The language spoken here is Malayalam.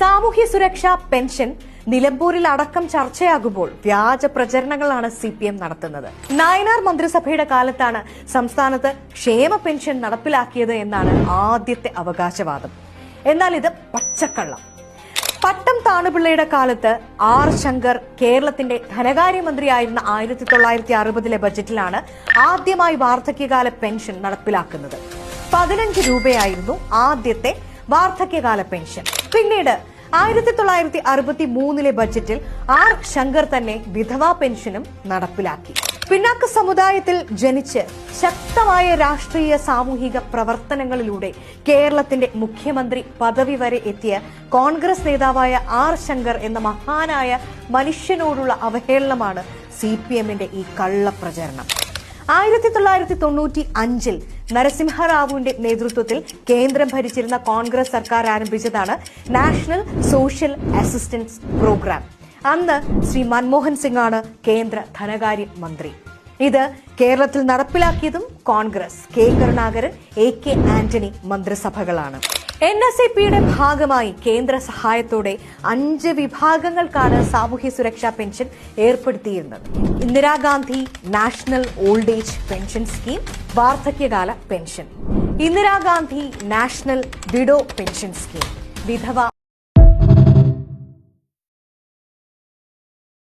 സാമൂഹ്യ സുരക്ഷാ പെൻഷൻ നിലമ്പൂരിൽ അടക്കം ചർച്ചയാകുമ്പോൾ വ്യാജ പ്രചരണങ്ങളാണ് സി പി എം നടത്തുന്നത്. നായനാർ മന്ത്രിസഭയുടെ കാലത്താണ് സംസ്ഥാനത്ത് ക്ഷേമ പെൻഷൻ നടപ്പിലാക്കിയത് എന്നാണ് ആദ്യത്തെ അവകാശവാദം. എന്നാൽ ഇത് പച്ചക്കള്ളം. പട്ടം താണുപിള്ളയുടെ കാലത്ത് ആർ ശങ്കർ കേരളത്തിന്റെ ധനകാര്യമന്ത്രിയായിരുന്ന ആയിരത്തി തൊള്ളായിരത്തി അറുപതിലെ ബജറ്റിലാണ് ആദ്യമായി വാർദ്ധക്യകാല പെൻഷൻ നടപ്പിലാക്കുന്നത്. പതിനഞ്ച് രൂപയായിരുന്നു ആദ്യത്തെ വാർദ്ധക്യകാല പെൻഷൻ. പിന്നീട് ആയിരത്തി തൊള്ളായിരത്തി അറുപത്തി മൂന്നിലെ ബജറ്റിൽ ആർ ശങ്കർ തന്നെ വിധവാ പെൻഷനും നടപ്പിലാക്കി. പിന്നാക്ക സമുദായത്തിൽ ജനിച്ച് ശക്തമായ രാഷ്ട്രീയ സാമൂഹിക പ്രവർത്തനങ്ങളിലൂടെ കേരളത്തിന്റെ മുഖ്യമന്ത്രി പദവി വരെ എത്തിയ കോൺഗ്രസ് നേതാവായ ആർ ശങ്കർ എന്ന മഹാനായ മനുഷ്യനോടുള്ള അവഹേളനമാണ് സി പി എമ്മിന്റെ ഈ കള്ളപ്രചരണം. ആയിരത്തി തൊള്ളായിരത്തി തൊണ്ണൂറ്റി അഞ്ചിൽ നരസിംഹറാവുവിന്റെ നേതൃത്വത്തിൽ കേന്ദ്രം ഭരിച്ചിരുന്ന കോൺഗ്രസ് സർക്കാർ ആരംഭിച്ചതാണ് നാഷണൽ സോഷ്യൽ അസിസ്റ്റൻസ് പ്രോഗ്രാം. അന്ന് ശ്രീ മൻമോഹൻ സിംഗാണ് കേന്ദ്ര ധനകാര്യ മന്ത്രി ഇത് കേരളത്തിൽ നടപ്പിലാക്കിയതും Congress K. Karunakaran A. K. Antony മന്ത്രിസഭകളാണ്. N S A പിയുടെ ഭാഗമായി കേന്ദ്ര സഹായത്തോടെ അഞ്ച് വിഭാഗങ്ങൾക്കാണ് സാമൂഹ്യ സുരക്ഷാ pension ഏർപ്പെടുത്തിയിരുന്നത്. Indira Gandhi national old age pension scheme വാർദ്ധക്യകാല pension. Indira Gandhi national widow pension scheme വിധവ